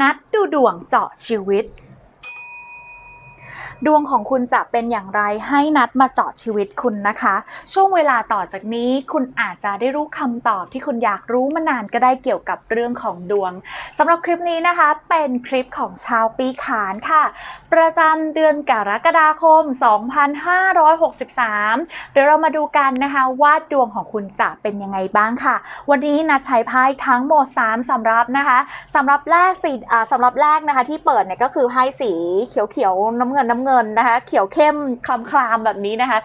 นัดดูดวงเจาะชีวิต ดวงของคุณจะเป็นอย่างไรให้นัดมาเจาะชีวิตคุณนะคะ ช่วงเวลาต่อจากนี้คุณอาจจะได้รู้คำตอบที่คุณอยากรู้มานานก็ได้เกี่ยวกับเรื่องของดวงสำหรับคลิปนี้นะคะ เป็นคลิปของชาวปีขานค่ะ ประจำเดือนกรกฎาคม 2563 เดี๋ยวเรามาดูกันนะคะว่าดวงของคุณจะเป็นยังไงบ้างค่ะ วันนี้นัดใช้ไพ่ทั้งหมด 3สำรับนะคะสำรับแรกสีอ่าสำรับแรกนะคะที่เปิดเนี่ยก็คือไพ่สีเขียวๆน้ำเงินน้ำเงินนะคะ เขียวเข้มคลำๆแบบนี้นะคะ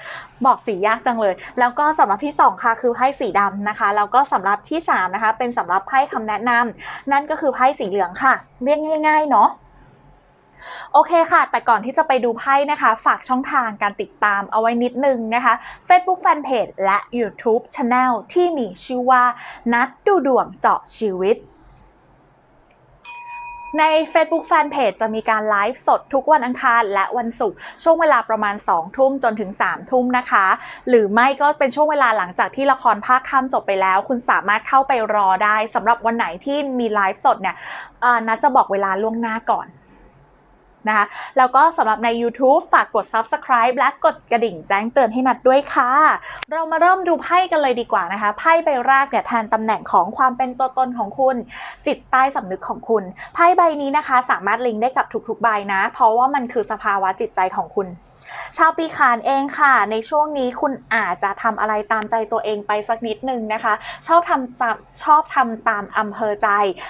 บอกสียากจังเลย แล้วก็สำรับที่ 2 ค่ะ คือไพ่สีดำนะคะ แล้วก็สำรับที่ 3 นะคะ เป็นสำรับไพ่คำแนะนำนั่นก็คือไพ่สีเหลืองค่ะ เรียกง่าย ๆ เนาะโอเคค่ะ แต่ก่อนที่จะไปดูไพ่นะคะ ฝากช่องทางการติดตามเอาไว้นิดนึงนะคะ Facebook Fanpage และ YouTube Channel ที่มีชื่อว่า นัดดูดวงเจาะชีวิต ใน Facebook Fanpage จะมีการไลฟ์สดทุกวันอังคารและวันศุกร์ช่วงเวลาประมาณ 2 ทุ่มจนถึง 3 ทุ่มนะคะ หรือไม่ก็เป็นช่วงเวลาหลังจากที่ละครภาคค่ำจบไปแล้ว คุณสามารถเข้าไปรอได้สำหรับวันไหนที่มีไลฟ์สดเนี่ยนัดจะบอกเวลาล่วงหน้าก่อน นะคะ แล้วก็สำหรับใน YouTube ฝากกด Subscribe และกดกระดิ่งแจ้งเตือนให้นัดด้วยค่ะ เรามาเริ่มดูไพ่กันเลยดีกว่านะคะ ไพ่ใบแรกเนี่ยแทนตำแหน่งของความเป็นตัวตนของคุณ จิตใต้สำนึกของคุณ ไพ่ใบนี้นะคะ สามารถลิงก์ได้กับทุกๆใบนะ เพราะว่ามันคือสภาวะจิตใจของคุณ ชาวปีขานเองค่ะ ในช่วงนี้คุณอาจจะทำอะไรตามใจตัวเองไปสักนิดนึงนะคะ ชอบทำจชอบทำตามอำเภอใจ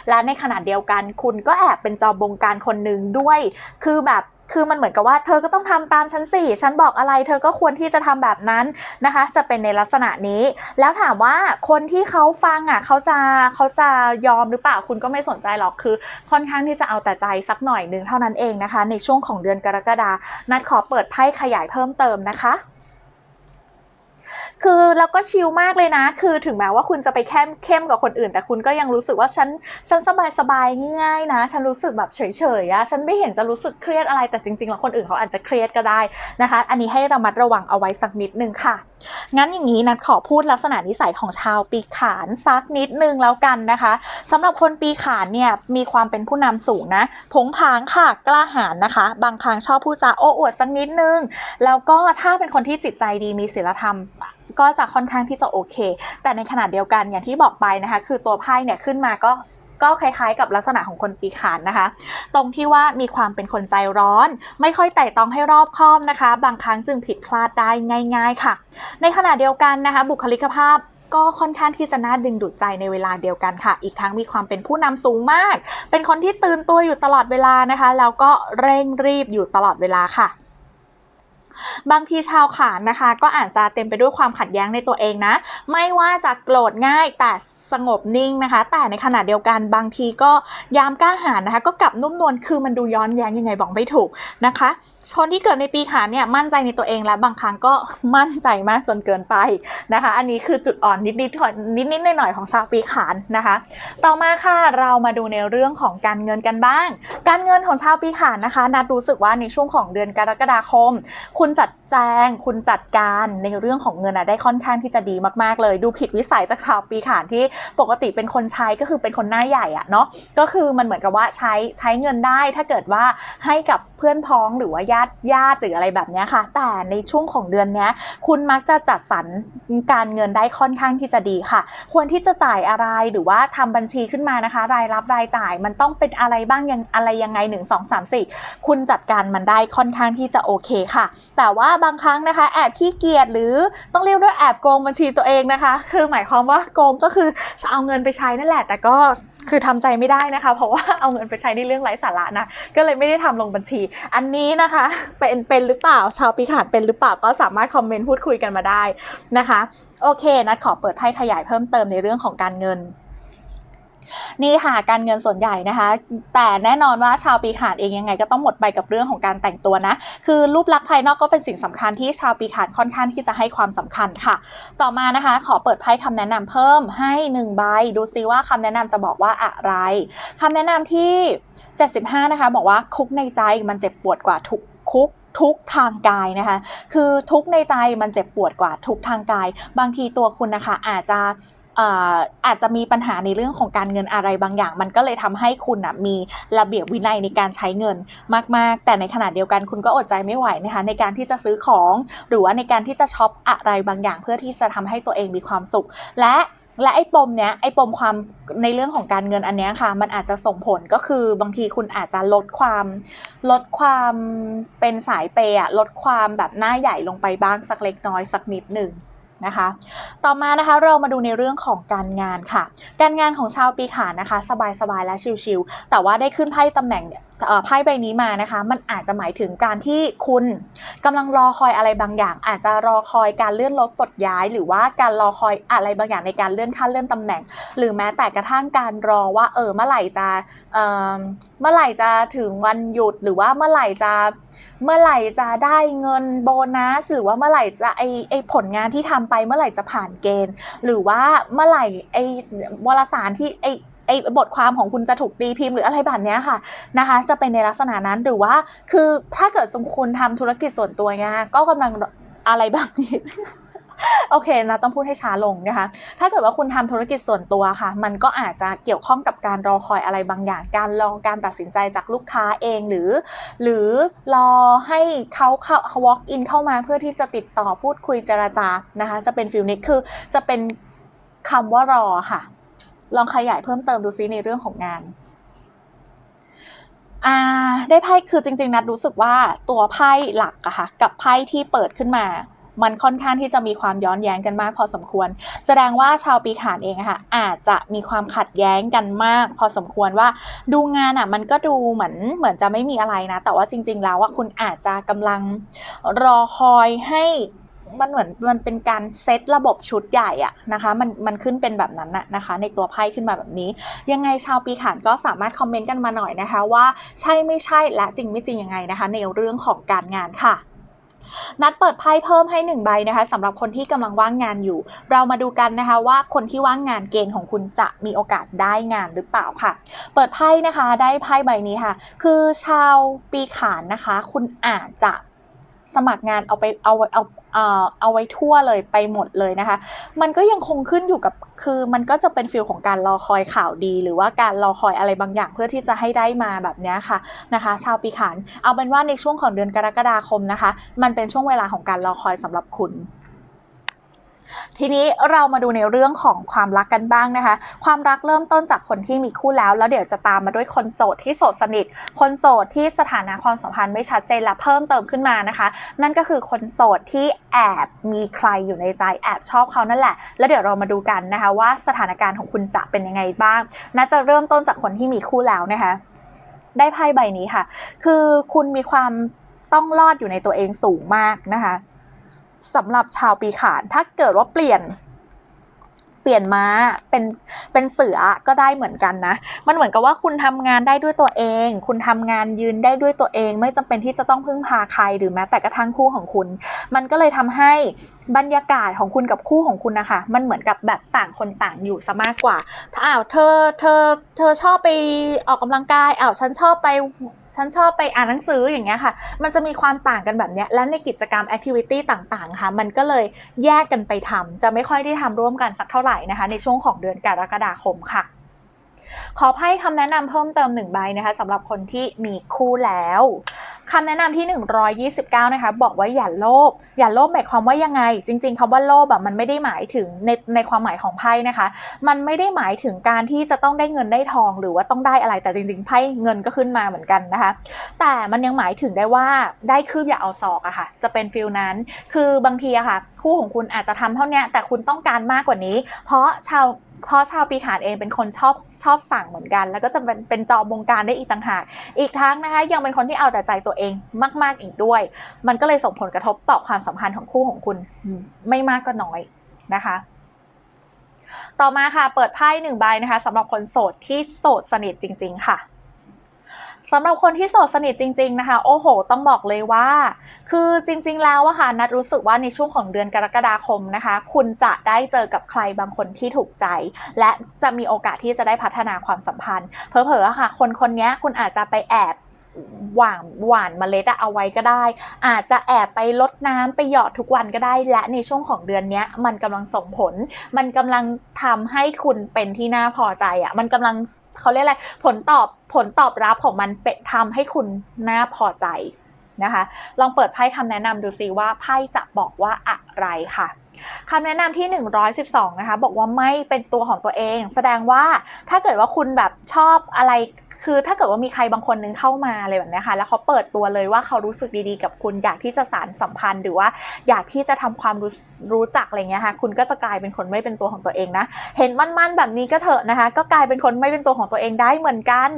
และในขณะเดียวกัน คุณก็แอบเป็นจอบงการคนหนึ่งด้วย คือแบบ คือมันเหมือนกับว่าเธอก็ต้องทำตามฉันสิฉันบอกอะไร เธอก็ควรที่จะทำแบบนั้นนะคะ จะเป็นในลักษณะนี้ แล้วถามว่าคนที่เขาฟังอะเขาจะเขาจะยอมหรือเปล่าคุณก็ไม่สนใจหรอกคือ ค่อนข้างที่จะเอาแต่ใจสักหน่อยหนึ่งเท่านั้นเองนะคะ ในช่วงของเดือนกรกฎานัดขอเปิดไพ่ขยายเพิ่มเติมนะคะ คือแล้วก็ชิลมากเลยนะ คือถึงแม้ว่าคุณจะไปเข้มเข้มกับคนอื่น แต่คุณก็ยังรู้สึกว่าฉันฉันสบายสบายง่ายนะ ฉันรู้สึกแบบเฉยๆอะฉันไม่เห็นจะรู้สึกเครียดอะไรแต่จริงๆแล้วคนอื่นเขาอาจจะเครียดก็ได้นะคะ อันนี้ให้ระมัดระวังเอาไว้สักนิดนึงค่ะ งั้นอย่างนี้นัดขอพูดลักษณะนิสัยของชาวปีขานสักนิดนึงแล้วกันนะคะสำหรับคนปีขานเนี่ยมีความเป็นผู้นำสูงนะ ผงผางค่ะกล้าหาญนะคะ บางครั้งชอบพูดจาโอ้อวดสักนิดนึง แล้วก็ถ้าเป็นคนที่จิตใจดีมีศีลธรรม ก็จะค่อนข้างที่จะโอเค แต่ในขณะเดียวกันอย่างที่บอกไปนะคะ คือตัวไพ่เนี่ยขึ้นมาก็ก็คล้ายๆกับลักษณะของคนปีขานนะคะ ตรงที่ว่ามีความเป็นคนใจร้อน ไม่ค่อยไต่ตองให้รอบคอบนะคะ บางครั้งจึงผิดพลาดได้ง่าย ๆ ค่ะ ในขณะเดียวกันนะคะ บุคลิกภาพก็ค่อนข้างที่จะน่าดึงดูดใจในเวลาเดียวกันค่ะ อีกทั้งมีความเป็นผู้นำสูงมาก เป็นคนที่ตื่นตัวอยู่ตลอดเวลานะคะ แล้วก็เร่งรีบอยู่ตลอดเวลาค่ะ บางทีชาวขานนะคะ ก็อาจจะเต็มไปด้วยความขัดแย้งในตัวเองนะ ไม่ว่าจะโกรธง่ายแต่สงบนิ่งนะคะ แต่ในขณะเดียวกันบางทีก็ยามกล้าหาญนะคะ ก็กลับนุ่มนวลคือมันดูย้อนแย้งยังไงบอกไม่ถูกนะคะคนที่เกิดในปีขานเนี่ยมั่นใจในตัวเองและบางครั้งก็มั่นใจมากจนเกินไปนะคะ อันนี้คือจุดอ่อนนิดๆของนิดๆหน่อยๆของชาวปีขานนะคะ ต่อมาค่ะเรามาดูในเรื่องของการเงินกันบ้าง การเงินของชาวปีขานนะคะนัดรู้สึกว่าในช่วงของเดือนกรกฎาคม คุณณจัดแจง คุณจัดการในเรื่องของเงินอะได้ค่อนข้างที่จะดีมากๆ เลย ดูผิดวิสัยจากชาวปีขานที่ปกติเป็นคนใช้ก็คือเป็นคนหน้าใหญ่อะเนาะก็คือมันเหมือนกับว่าใช้ใช้เงินได้ถ้าเกิดว่าให้กับเพื่อนพ้องหรือว่าญาติญาติหรืออะไรแบบนี้ค่ะ แต่ในช่วงของเดือนนี้คุณมักจะจัดสรรการเงินได้ค่อนข้างที่จะดีค่ะ ควรที่จะจ่ายอะไรหรือว่าทำบัญชีขึ้นมานะคะ รายรับรายจ่ายมันต้องเป็นอะไรบ้างยังอะไรยังไง 1 2 3 4 คุณจัดการมันได้ค่อนข้างที่จะโอเคค่ะแต่ว่าบางครั้งนะคะ แอบขี้เกียจหรือต้องเรียกด้วยแอบโกงบัญชีตัวเองนะคะ คือหมายความว่าโกงก็คือจะเอาเงินไปใช้นั่นแหละ แต่ก็คือทำใจไม่ได้นะคะ เพราะว่าเอาเงินไปใช้ในเรื่องไร้สาระนะก็เลยไม่ได้ทำลงบัญชี อันนี้นะคะเป็นเป็นหรือเปล่าชาวปีขานเป็นหรือเปล่าก็สามารถคอมเมนต์พูดคุยกันมาได้นะคะ โอเคนัดขอเปิดไพ่ขยายเพิ่มเติมในเรื่องของการเงิน นี่ค่ะการเงินส่วนใหญ่นะคะ แต่แน่นอนว่าชาวปีขานเองยังไงก็ต้องหมดไปกับเรื่องของการแต่งตัวนะ คือรูปลักษณ์ภายนอกก็เป็นสิ่งสำคัญที่ชาวปีขานค่อนข้างที่จะให้ความสำคัญค่ะ ต่อมานะคะ ขอเปิดไพ่คำแนะนำเพิ่มให้1ใบดูซิว่าคำแนะนำจะบอกว่าอะไรคำแนะนำที่ 75 นะคะ บอกว่าคุกในใจมันเจ็บปวดกว่าทุกคุกทุกทางกายนะคะ คือทุกในใจมันเจ็บปวดกว่าทุกทางกาย บางทีตัวคุณนะคะอาจจะ อ่อาจจะมีปัญหาในเรื่องของการเงินอะไรบางอย่าง มันก็เลยทำให้คุณอะมีระเบียบวินัยในการใช้เงินมาก ๆ แต่ในขณะเดียวกันคุณก็อดใจไม่ไหวนะคะในการที่จะซื้อของ หรือว่าในการที่จะช็อปอะไรบางอย่าง เพื่อที่จะทำให้ตัวเองมีความสุข และและไอ้ปมเนี้ยไอ้ปมความในเรื่องของการเงินอันเนี้ยค่ะ มันอาจจะส่งผลก็คือบางทีคุณอาจจะลดความลดความเป็นสายเปย์อะลดความแบบหน้าใหญ่ลงไปบ้างสักเล็กน้อยสักนิดหนึ่ง นะคะ ต่อมานะคะเรามาดูในเรื่องของการงานค่ะ การงานของชาวปีขานนะคะ สบายๆและชิลๆแต่ว่าได้ขึ้นไพ่ตำแหน่งเนี่ย ไพ่ใบนี้มานะคะ มันอาจจะหมายถึงการที่คุณกำลังรอคอยอะไรบางอย่าง อาจจะรอคอยการเลื่อนลดปลดย้าย หรือว่าการรอคอยอะไรบางอย่างในการเลื่อนขั้นเลื่อนตำแหน่ง หรือแม้แต่กระทั่งการรอว่าเออเมื่อไหร่จะเออเมื่อไหร่จะถึงวันหยุดหรือว่าเมื่อไหร่จะเมื่อไหร่จะได้เงินโบนัสหรือว่าเมื่อไหร่จะไอไอผลงานที่ทำไปเมื่อไหร่จะผ่านเกณฑ์ หรือว่าเมื่อไหร่ไอวารสารที่ไอ ไอ้บทความของคุณจะถูกตีพิมพ์หรืออะไรแบบเนี้ยค่ะนะคะ จะเป็นในลักษณะนั้นหรือว่า คือถ้าเกิดสมคุณทำธุรกิจส่วนตัวไงคะก็กำลังอะไรแบบนี้โอเคนะต้องพูดให้ช้าลงนะคะ ถ้าเกิดว่าคุณทำธุรกิจส่วนตัวค่ะ มันก็อาจจะเกี่ยวข้องกับการรอคอยอะไรบางอย่าง การรอการตัดสินใจจากลูกค้าเองหรือ หรือรอให้เขาเข้า walk in เข้ามาเพื่อที่จะติดต่อพูดคุยเจรจานะคะ จะเป็นฟิลนี้คือจะเป็นคำว่ารอค่ะ ลองขยายเพิ่มเติมดูซิในเรื่องของงานอ่าได้ไพ่คือจริง ๆ นัดรู้สึกว่าตัวไพ่หลักอะค่ะกับไพ่ที่เปิดขึ้นมา มันค่อนข้างที่จะมีความย้อนแย้งกันมากพอสมควร แสดงว่าชาวปีขานเองอะค่ะอาจจะมีความขัดแย้งกันมาก พอสมควรว่าดูงานอะมันก็ดูเหมือนเหมือนจะไม่มีอะไรนะ แต่ว่าจริง ๆ แล้วอะคุณอาจจะกำลังรอคอยให้ มันเหมือนมันเป็นการเซตระบบชุดใหญ่อะนะคะมันมันขึ้นเป็นแบบนั้นน่ะนะคะ ในตัวไพ่ขึ้นมาแบบนี้ ยังไงชาวปีขานก็สามารถคอมเมนต์กันมาหน่อยนะคะ ว่าใช่ไม่ใช่และจริงไม่จริงยังไงนะคะ ในเรื่องของการงานค่ะนัดเปิดไพ่เพิ่มให้1ใบนะคะสำหรับคนที่กำลังว่างงานอยู่ เรามาดูกันนะคะว่าคนที่ว่างงานเกณฑ์ของคุณจะมีโอกาสได้งานหรือเปล่าค่ะ เปิดไพ่นะคะได้ไพ่ใบนี้ค่ะ คือชาวปีขานนะคะ คุณอาจจะ สมัครงานเอาไปเอาเอาเอาเอาไว้ทั่วเลยไปหมดเลยนะคะ มันก็ยังคงขึ้นอยู่กับคือมันก็จะเป็นฟิลของการรอคอยข่าวดี หรือว่าการรอคอยอะไรบางอย่างเพื่อที่จะให้ได้มาแบบนี้ค่ะนะคะ ชาวปีขานเอาเป็นว่าในช่วงของเดือนกรกฎาคมนะคะ มันเป็นช่วงเวลาของการรอคอยสำหรับคุณ ทีนี้เรามาดูในเรื่องของความรักกันบ้างนะคะ ความรักเริ่มต้นจากคนที่มีคู่แล้ว แล้วเดี๋ยวจะตามมาด้วยคนโสดที่โสดสนิท คนโสดที่สถานะความสัมพันธ์ไม่ชัดเจนและเพิ่มเติมขึ้นมานะคะ นั่นก็คือคนโสดที่แอบมีใครอยู่ในใจแอบชอบเขานั่นแหละ แล้วเดี๋ยวเรามาดูกันนะคะว่าสถานการณ์ของคุณจะเป็นยังไงบ้างน่าจะเริ่มต้นจากคนที่มีคู่แล้วนะคะ ได้ไพ่ใบนี้ค่ะ คือคุณมีความต้องรอดอยู่ในตัวเองสูงมากนะคะ สำหรับชาวปีขานถ้าเกิดว่าเปลี่ยน เปลี่ยนม้าเป็นเป็นเสือก็ได้เหมือนกันนะ มันเหมือนกับว่าคุณทำงานได้ด้วยตัวเอง คุณทำงานยืนได้ด้วยตัวเอง ไม่จำเป็นที่จะต้องพึ่งพาใครหรือแม้แต่กระทั่งคู่ของคุณ มันก็เลยทำให้บรรยากาศของคุณกับคู่ของคุณนะคะ มันเหมือนกับแบบต่างคนต่างอยู่ซะมากกว่า ถ้าอ้าวเธอเธอเธอชอบไปออกกำลังกายอ้าวฉันชอบไปฉันชอบไปอ่านหนังสืออย่างเงี้ยค่ะ มันจะมีความต่างกันแบบเนี้ยและในกิจกรรมแอคทิวิตี้ต่างๆค่ะ มันก็เลยแยกกันไปทำจะไม่ค่อยได้ทำร่วมกันสักเท่าไหร่นะคะในช่วงของเดือนกรกฎาคมค่ะ ขอให้คำแนะนำเพิ่มเติมหนึ่งใบนะคะสำหรับคนที่มีคู่แล้วคำแนะนำที่ 129 นะคะ บอกว่าอย่าโลภอย่าโลภหมายความว่ายังไง จริง ๆคำว่าโลภแบบมันไม่ได้หมายถึงในในความหมายของไพ่นะคะ มันไม่ได้หมายถึงการที่จะต้องได้เงินได้ทอง หรือว่าต้องได้อะไรแต่จริง ๆไพ่เงินก็ขึ้นมาเหมือนกันนะคะ แต่มันยังหมายถึงได้ว่าได้คืบอย่าเอาศอกอะค่ะ จะเป็นฟิลนั้น คือบางทีอะค่ะ คู่ของคุณอาจจะทำเท่านี้แต่คุณต้องการมากกว่านี้ เพราะชาว เพราะชาวปีขานเองเป็นคนชอบชอบสั่งเหมือนกัน แล้วก็จะเป็นเป็นจอมวงการได้อีกต่างหากอีกทั้งนะคะ ยังเป็นคนที่เอาแต่ใจตัวเองมาก ๆอีกด้วย มันก็เลยส่งผลกระทบต่อความสัมพันธ์ของคู่ของคุณไม่มากก็น้อยนะคะต่อมาค่ะ เปิดไพ่หนึ่งใบนะคะสำหรับคนโสดที่โสดสนิทจริง ๆ ค่ะ สำหรับคนที่โสดสนิทจริง ๆนะคะ โอ้โห ต้องบอกเลยว่า คือจริง ๆ แล้วอะค่ะนัดรู้สึกว่าในช่วงของเดือนกรกฎาคมนะคะ คุณจะได้เจอกับใครบางคนที่ถูกใจ และจะมีโอกาสที่จะได้พัฒนาความสัมพันธ์ เพอๆอะค่ะ คนคนนี้คุณอาจจะไปแอบ หว่านหว่านเมล็ดอะเอาไว้ก็ได้ อาจจะแอบไปลดน้ำไปหยอดทุกวันก็ได้ และในช่วงของเดือนนี้มันกำลังส่งผล มันกำลังทำให้คุณเป็นที่น่าพอใจอะมันกำลังเขาเรียกอะไรผลตอบผลตอบรับของมันเป็นทำให้คุณน่าพอใจนะคะ ลองเปิดไพ่คำแนะนำดูซิว่าไพ่จะบอกว่าอะไรค่ะ คำแนะนำที่ 112 นะคะ บอกว่าไม่เป็นตัวของตัวเอง แสดงว่าถ้าเกิดว่าคุณแบบชอบอะไรคือถ้าเกิดว่ามีใครบางคนนึงเข้ามาอะไรแบบนี้ค่ะแล้วเขาเปิดตัวเลยว่าเขารู้สึกดีๆ กับคุณอยากที่จะสารสัมพันธ์หรือว่าอยากที่จะทำความรู้รู้จักอะไรเงี้ยค่ะ คุณก็จะกลายเป็นคนไม่เป็นตัวของตัวเองนะ เห็นมั่นๆแบบนี้ก็เถอะนะคะ ก็กลายเป็นคนไม่เป็นตัวของตัวเองได้เหมือนกัน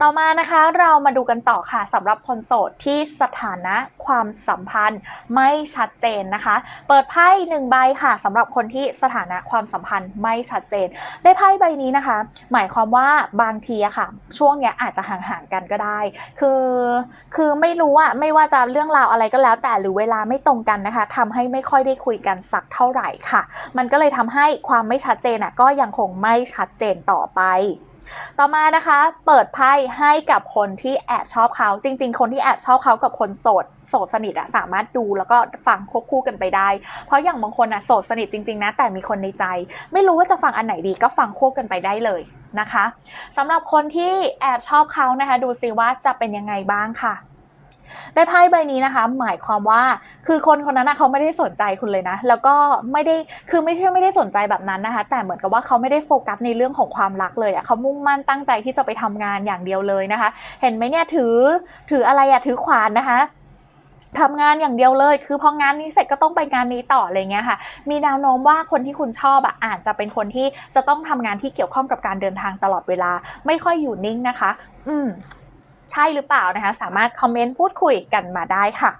ต่อมานะคะเรามาดูกันต่อค่ะสำหรับคนโสดที่สถานะความสัมพันธ์ไม่ชัดเจนนะคะ เปิดไพ่หนึ่งใบค่ะสำหรับคนที่สถานะความสัมพันธ์ไม่ชัดเจน ได้ไพ่ใบนี้นะคะ หมายความว่าบางทีอะค่ะ ช่วงเนี้ยอาจจะห่างๆกันก็ได้ คือคือไม่รู้อะไม่ว่าจะเรื่องราวอะไรก็แล้ว แต่หรือเวลาไม่ตรงกันนะคะทำให้ไม่ค่อยได้คุยกันสักเท่าไหร่ค่ะ มันก็เลยทำให้ความไม่ชัดเจนอะก็ยังคงไม่ชัดเจนต่อไป ต่อมานะคะ เปิดไพ่ให้กับคนที่แอบชอบเขา จริง ๆ คนที่แอบชอบเขากับคนโสดโสดสนิทอะสามารถดูแล้วก็ฟังควบคู่กันไปได้ เพราะอย่างบางคนอะโสดสนิทจริง ๆ นะ แต่มีคนในใจ ไม่รู้ว่าจะฟังอันไหนดีก็ฟังควบกันไปได้เลยนะคะสำหรับคนที่แอบชอบเขานะคะ ดูซิว่าจะเป็นยังไงบ้างค่ะ ได้ไพ่ใบนี้นะคะ หมายความว่าคือคนคนนั้นนะเขาไม่ได้สนใจคุณเลยนะ แล้วก็ไม่ได้คือไม่ใช่ไม่ได้สนใจแบบนั้นนะคะ แต่เหมือนกับว่าเขาไม่ได้โฟกัสในเรื่องของความรักเลยอะเขามุ่งมั่นตั้งใจที่จะไปทำงานอย่างเดียวเลยนะคะ เห็นไหมเนี่ยถือถืออะไรอะถือขวานนะคะทำงานอย่างเดียวเลย คือพองานนี้เสร็จก็ต้องไปงานนี้ต่ออะไรเงี้ยค่ะ มีแนวโน้มว่าคนที่คุณชอบอะอาจจะเป็นคนที่จะต้องทำงานที่เกี่ยวข้องกับการเดินทางตลอดเวลา ไม่ค่อยอยู่นิ่งนะคะ อืม ใช่หรือเปล่านะคะ สามารถคอมเมนต์พูดคุยกันมาได้ค่ะ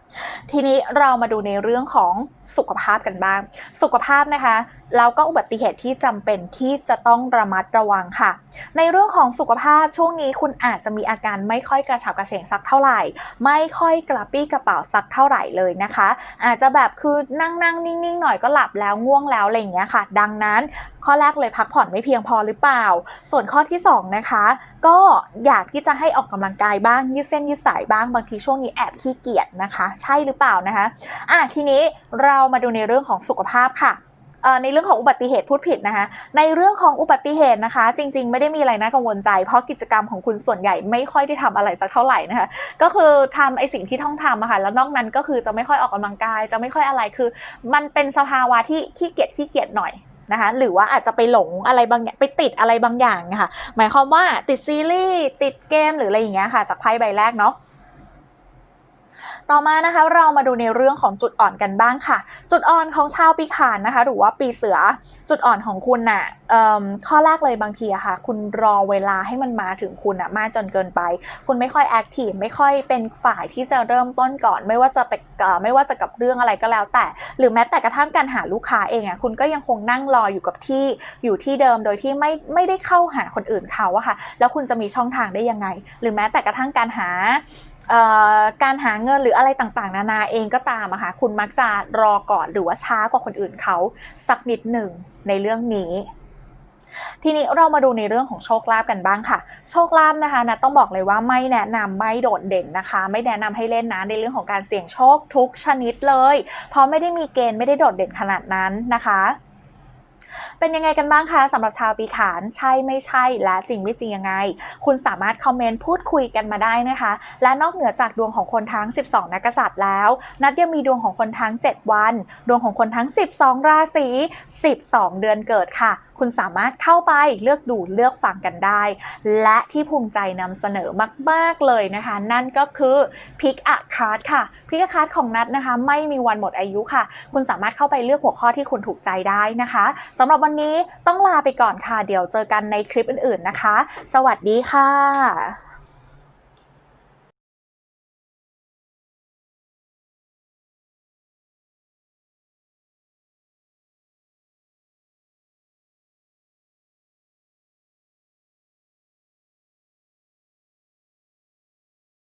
ทีนี้เรามาดูในเรื่องของสุขภาพกันบ้าง สุขภาพนะคะ แล้วก็อุบัติเหตุที่จำเป็นที่จะต้องระมัดระวังค่ะ ในเรื่องของสุขภาพช่วงนี้คุณอาจจะมีอาการไม่ค่อยกระฉับกระเฉงสักเท่าไหร่ ไม่ค่อยกระปี้กระเป๋าสักเท่าไหร่เลยนะคะ อาจจะแบบคือนั่งนั่งนิ่งๆหน่อยก็หลับแล้วง่วงแล้วอะไรอย่างเงี้ยค่ะ ดังนั้นข้อแรกเลยพักผ่อนไม่เพียงพอหรือเปล่า ส่วนข้อที่สองนะคะ ก็อยากที่จะให้ออกกำลังกายบ้างยืดเส้นยืดสายบ้างบางทีช่วงนี้แอบขี้เกียจนะคะ ใช่หรือเปล่านะคะอะทีนี้เรามาดูในเรื่องของสุขภาพค่ะ ในเรื่องของอุบัติเหตุพูดผิดนะคะ ในเรื่องของอุบัติเหตุนะคะ จริง ๆ ไม่ได้มีอะไรน่ากังวลใจ เพราะกิจกรรมของคุณส่วนใหญ่ไม่ค่อยได้ทำอะไรสักเท่าไหร่นะคะ ก็คือทำไอสิ่งที่ต้องทำอะค่ะ แล้วนอกนั้นก็คือจะไม่ค่อยออกกำลังกาย จะไม่ค่อยอะไร คือ มันเป็นสภาวะที่ขี้เกียจขี้เกียจหน่อยนะคะหรือว่าอาจจะไปหลงอะไรบางอย่างไปติดอะไรบางอย่างค่ะ หมายความว่าติดซีรีส์ติดเกมหรืออะไรอย่างเงี้ยค่ะ จากไพ่ใบแรกเนาะ ต่อมานะคะเรามาดูในเรื่องของจุดอ่อนกันบ้างค่ะ จุดอ่อนของชาวปีขานนะคะ หรือว่าปีเสือจุดอ่อนของคุณน่ะเอิ่มข้อแรกเลยบางทีอะค่ะ คุณรอเวลาให้มันมาถึงคุณอะมากจนเกินไป คุณไม่ค่อยแอคทีฟไม่ค่อยเป็นฝ่ายที่จะเริ่มต้นก่อน ไม่ว่าจะเป็นเอ่อไม่ว่าจะกับเรื่องอะไรก็แล้วแต่ หรือแม้แต่กระทั่งการหาลูกค้าเองอะคุณก็ยังคงนั่งรออยู่กับที่อยู่ที่เดิมโดยที่ไม่ไม่ได้เข้าหาคนอื่นเขาอะค่ะ แล้วคุณจะมีช่องทางได้ยังไง หรือแม้แต่กระทั่งการหา การหาเงินหรืออะไรต่างๆ นานาเองก็ตามอะค่ะคุณมักจะรอก่อนหรือว่าช้ากว่าคนอื่นเขาสักนิดหนึ่งในเรื่องนี้ ทีนี้เรามาดูในเรื่องของโชคลาภกันบ้างค่ะ โชคลาภนะคะนะต้องบอกเลยว่าไม่แนะนำไม่โดดเด่นนะคะ ไม่แนะนำให้เล่นนะในเรื่องของการเสี่ยงโชคทุกชนิดเลย เพราะไม่ได้มีเกณฑ์ไม่ได้โดดเด่นขนาดนั้นนะคะ เป็นยังไงกันบ้างคะสำหรับชาวปีขานใช่ไม่ใช่ และจริงไม่จริงยังไง คุณสามารถคอมเมนต์พูดคุยกันมาได้นะคะ และนอกเหนือจากดวงของคนทั้ง 12 นักกษัตริย์แล้ว นัดยังมีดวงของคนทั้ง 7 วัน ดวงของคนทั้ง 12 ราศี 12 เดือนเกิดค่ะคุณสามารถเข้าไปเลือกดูเลือกฟังกันได้ และที่ภูมิใจนำเสนอมาก ๆ เลยนะคะ นั่นก็คือพิกอะคาร์ดค่ะพิกอะคาร์ดของนัดนะคะ ไม่มีวันหมดอายุค่ะ คุณสามารถเข้าไปเลือกหัวข้อที่คุณถูกใจได้นะคะสำหรับวันนี้ต้องลาไปก่อนค่ะ เดี๋ยวเจอกันในคลิปอื่น ๆนะคะ สวัสดีค่ะ